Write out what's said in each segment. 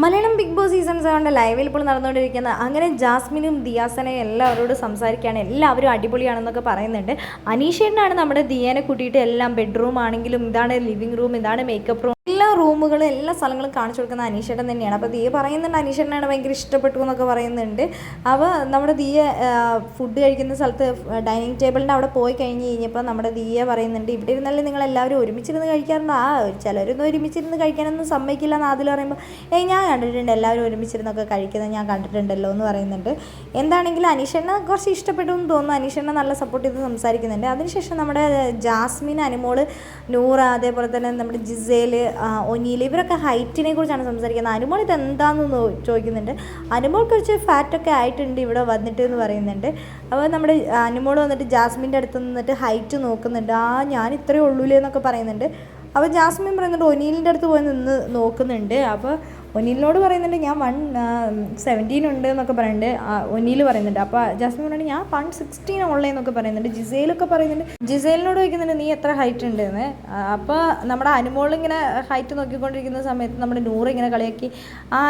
Malayalam big Boss season സെവന്റെ ലൈവിൽ ഇപ്പോൾ നടന്നുകൊണ്ടിരിക്കുന്ന അങ്ങനെ ജാസ്മിനും ദിയാസനെയും എല്ലാവരോടും സംസാരിക്കുകയാണ്. എല്ലാവരും അടിപൊളിയാണെന്നൊക്കെ പറയുന്നുണ്ട്. അനീഷേട്ടനാണ് നമ്മുടെ ദിയേനെ കൂട്ടിയിട്ട് എല്ലാം ബെഡ്റൂം ആണെങ്കിലും ഇതാണ് ലിവിംഗ് റൂം ഇതാണ് മേക്കപ്പ് റൂം എല്ലാ റൂമുകളും എല്ലാ സ്ഥലങ്ങളും കാണിച്ചു കൊടുക്കുന്ന അനീഷേട്ടൻ തന്നെയാണ്. അപ്പോൾ ദിയ പറയുന്നുണ്ട് അനീഷേട്ടനാണ് ഭയങ്കര ഇഷ്ടപ്പെട്ടു എന്നൊക്കെ പറയുന്നുണ്ട്. അപ്പോൾ നമ്മുടെ ദിയ ഫുഡ് കഴിക്കുന്ന സ്ഥലത്ത് ഡൈനിങ് ടേബിളിന്റെ അവിടെ പോയി കഴിഞ്ഞ് കഴിഞ്ഞപ്പോൾ നമ്മുടെ ദിയ പറയുന്നുണ്ട് ഇവിടെ ഇരുന്നല്ലേ നിങ്ങൾ എല്ലാവരും ഒരുമിച്ചിരുന്ന് കഴിക്കാറുണ്ട്. ആ ചിലരൊന്നും ഒരുമിച്ചിരുന്ന് കഴിക്കാനൊന്നും സമ്മതിക്കില്ല എന്ന് അതിൽ പറയുമ്പോൾ ഏ ഞാൻ കണ്ടിട്ടുണ്ട് എല്ലാവരും ഒരുമിച്ചിരുന്നൊക്കെ കഴിക്കുന്നത് ഞാൻ കണ്ടിട്ടുണ്ടല്ലോ എന്ന് പറയുന്നുണ്ട്. എന്താണെങ്കിലും അനീഷണ്ണ കുറച്ച് ഇഷ്ടപ്പെട്ടു എന്ന് തോന്നുന്നു. അനീഷണ്ണ നല്ല സപ്പോർട്ട് ചെയ്ത് സംസാരിക്കുന്നുണ്ട്. അതിനുശേഷം നമ്മുടെ ജാസ്മിൻ അനുമോൾ നൂറ അതേപോലെ തന്നെ നമ്മുടെ ജിസേൽ ഒനീൽ ഇവരൊക്കെ ഹൈറ്റിനെ കുറിച്ചാണ് സംസാരിക്കുന്നത്. അനുമോൾ ഇത് എന്താണെന്ന് ചോദിക്കുന്നുണ്ട്. അനുമോൾ കുറച്ച് ഫാറ്റൊക്കെ ആയിട്ടുണ്ട് ഇവിടെ വന്നിട്ട് എന്ന് പറയുന്നുണ്ട്. അപ്പോൾ നമ്മുടെ അനുമോൾ വന്നിട്ട് ജാസ്മിന്റെ അടുത്ത് നിന്നിട്ട് ഹൈറ്റ് നോക്കുന്നുണ്ട്. ആ ഞാൻ ഇത്രയേ ഉള്ളൂലേ എന്നൊക്കെ പറയുന്നുണ്ട്. അപ്പോൾ ജാസ്മിൻ പറയുന്നുണ്ട് ഒനീലിന്റെ അടുത്ത് പോയി നിന്ന് നോക്കുന്നുണ്ട്. അപ്പോൾ ഒനീലിനോട് പറയുന്നുണ്ട് ഞാൻ വൺ സെവന്റീൻ ഉണ്ട് എന്നൊക്കെ പറയുന്നുണ്ട്. ആ, പറയുന്നുണ്ട്. അപ്പോൾ ജാസ്മിൻ പറയുന്നുണ്ട് ഞാൻ വൺ സിക്സ്റ്റീൻ ഉള്ളതെന്നൊക്കെ പറയുന്നുണ്ട്. ജിസേലൊക്കെ പറയുന്നുണ്ട് ജിസേലിനോട് ചോദിക്കുന്നുണ്ട് നീ എത്ര ഹൈറ്റ് ഉണ്ട് എന്ന് അപ്പോൾ നമ്മുടെ അനുമോൾ ഇങ്ങനെ ഹൈറ്റ് നോക്കിക്കൊണ്ടിരിക്കുന്ന സമയത്ത് നമ്മുടെ നൂറ് ഇങ്ങനെ കളിയാക്കി ആ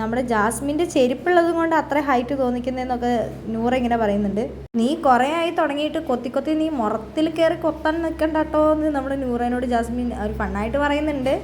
നമ്മുടെ ജാസ്മിന്റെ ചെരുപ്പുള്ളത് കൊണ്ട് അത്ര ഹൈറ്റ് തോന്നിക്കുന്നതെന്നൊക്കെ നൂറ് ഇങ്ങനെ പറയുന്നുണ്ട്. നീ കുറേ ആയി തുടങ്ങിയിട്ട് കൊത്തി കൊത്തി നീ മുറത്തിൽ കയറി കൊത്താൻ നിൽക്കണ്ടട്ടോ എന്ന് നമ്മുടെ നൂറേനോട് ജാസ്മിൻ ഒരു ഫണ്ണായിട്ട് പറയുന്നുണ്ട്.